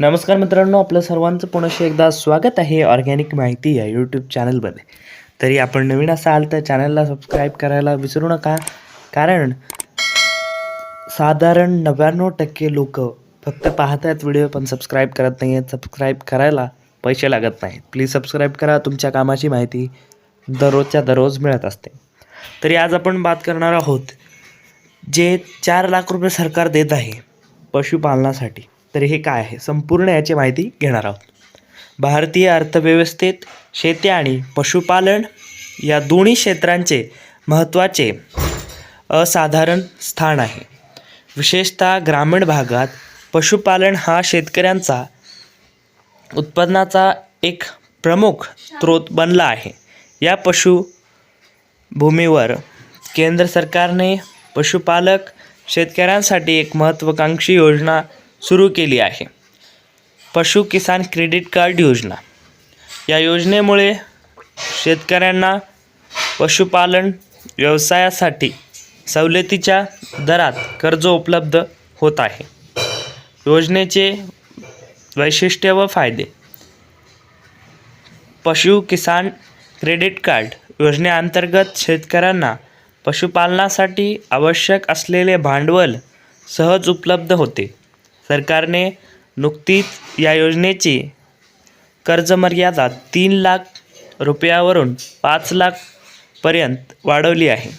नमस्कार मित्रांनो आपलं सर्वांचं पुनश्च एकदा स्वागत आहे ऑर्गॅनिक माहिती या यूट्यूब चॅनलमध्ये. तरी आपण नवीन असाल तर चॅनलला सबस्क्राईब करायला विसरू नका कारण साधारण नव्याण्णव टक्के लोक फक्त पाहत आहेत व्हिडिओ पण सबस्क्राईब करत नाही आहेत सबस्क्राईब करायला पैसे लागत नाहीत. प्लीज सबस्क्राईब करा तुमच्या कामाची माहिती दररोजच्या दररोज मिळत असते. तरी आज आपण बात करणार आहोत जे चार लाख रुपये सरकार देत आहे पशुपालनासाठी. तर हे काय आहे? संपूर्ण याची माहिती घेणार आहोत. भारतीय अर्थव्यवस्थेत शेती आणि पशुपालन या दोन्ही क्षेत्रांचे महत्त्वाचे असाधारण स्थान आहे. विशेषतः ग्रामीण भागात पशुपालन हा शेतकऱ्यांचा उत्पन्नाचा एक प्रमुख स्रोत बनला आहे. या पशु भूमीवर केंद्र सरकारने पशुपालक शेतकऱ्यांसाठी एक महत्त्वाकांक्षी योजना सुरू केली आहे. पशु किसान क्रेडिट कार्ड योजना. या योजनेमुळे शेतकऱ्यांना पशुपालन व्यवसायासाठी सवलतीच्या दरात कर्ज उपलब्ध होत आहे. योजनेचे वैशिष्ट्य व फायदे. पशु किसान क्रेडिट कार्ड योजनेअंतर्गत शेतकऱ्यांना पशुपालनासाठी आवश्यक असलेले भांडवल सहज उपलब्ध होते. सरकारने नुकतीच या योजनेची कर्जमर्यादा तीन लाख रुपयावरून पाच लाखपर्यंत वाढवली आहे.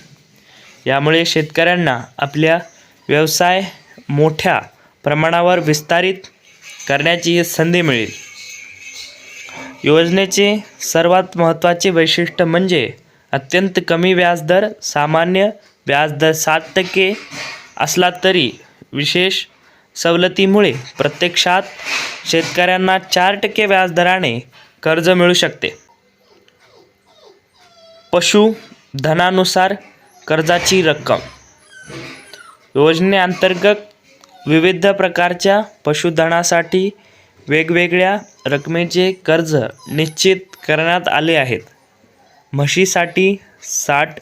यामुळे शेतकऱ्यांना आपल्या व्यवसाय मोठ्या प्रमाणावर विस्तारित करण्याची संधी मिळेल. योजनेचे सर्वात महत्त्वाचे वैशिष्ट्य म्हणजे अत्यंत कमी व्याजदर सामान्य व्याजदर सात टक्के असला तरी विशेष सवलतीमुळे प्रत्यक्षात शेतकऱ्यांना चार टक्के व्याजदराने कर्ज मिळू शकते. पशुधनानुसार कर्जाची रक्कम. योजनेअंतर्गत विविध प्रकारच्या पशुधनासाठी वेगवेगळ्या रकमेचे कर्ज निश्चित करण्यात आले आहेत. म्हशीसाठी साठ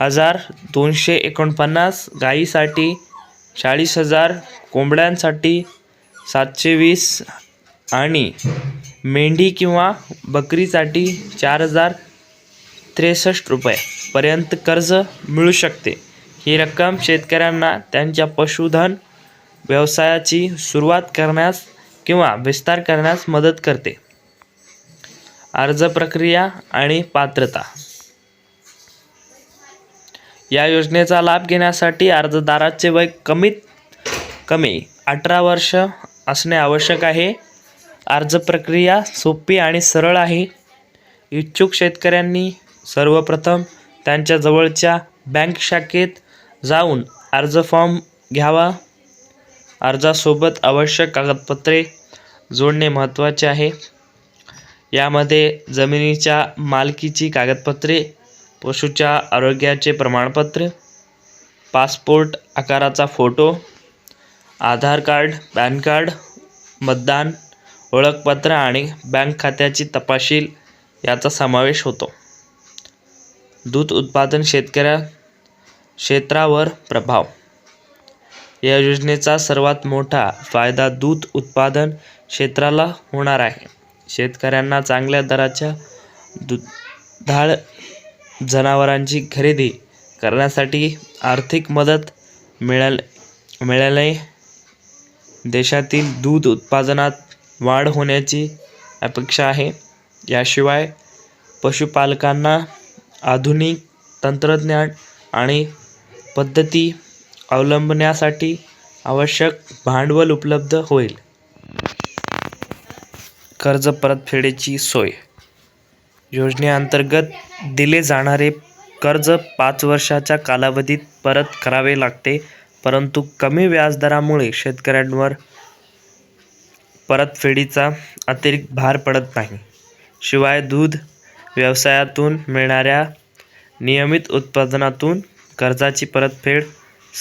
हजार दोनशे एकोणपन्नास गाईसाठी चाळीस हजार कोंबड्यांसाठी सातशे वीस आणि मेंढी किंवा बकरीसाठी चार हजार त्रेसष्ट रुपयेपर्यंत कर्ज मिळू शकते. ही रक्कम शेतकऱ्यांना त्यांच्या पशुधन व्यवसायाची सुरुवात करण्यास किंवा विस्तार करण्यास मदत करते. अर्ज प्रक्रिया आणि पात्रता. या योजनेचा लाभ घेण्यासाठी अर्जदाराचे वय कमीत कमी अठरा वर्ष असणे आवश्यक आहे. अर्ज प्रक्रिया सोपी आणि सरळ आहे. इच्छुक शेतकऱ्यांनी सर्वप्रथम त्यांच्या जवळच्या बँक शाखेत जाऊन अर्ज फॉर्म घ्यावा. अर्जासोबत आवश्यक कागदपत्रे जोडणे महत्त्वाचे आहे. यामध्ये जमिनीच्या मालकीची कागदपत्रे पशुच्या आरोग्याचे प्रमाणपत्र पासपोर्ट आकाराचा photo Aadhaar card PAN card मतदान ओळखपत्र आणि बँक खात्याची तपशील याचा समावेश होतो. दूध उत्पादन शेतकऱ्या क्षेत्रावर प्रभाव. या योजनेचा सर्वात मोठा फायदा दूध उत्पादन क्षेत्राला होणार आहे. शेतकऱ्यांना चांगल्या दराच्या दुधाळ जनावरांची खरेदी करण्यासाठी आर्थिक मदत मिळाल मिळाले देशातील दूध उत्पादनात वाढ होण्याची अपेक्षा आहे. याशिवाय पशुपालकांना आधुनिक तंत्रज्ञान आणि पद्धती अवलंबण्यासाठी आवश्यक भांडवल उपलब्ध होईल. कर्ज परतफेडीची सोय योजनेअंतर्गत दिले जाणारे कर्ज पाच वर्षाच्या कालावधीत परत करावे लागते परंतु कमी व्याजदरामुळे शेतकऱ्यांवर परतफेडीचा अतिरिक्त भार पडत नाही. शिवाय दूध व्यवसायातून मिळणाऱ्या नियमित उत्पादनातून कर्जाची परतफेड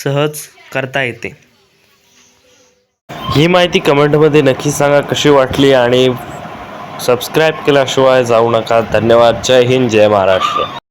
सहज करता येते. ही माहिती कमेंटमध्ये नक्की सांगा कशी वाटली आणि सबस्क्राईब केल्याशिवाय जाऊ नका. धन्यवाद. जय हिंद. जय महाराष्ट्र.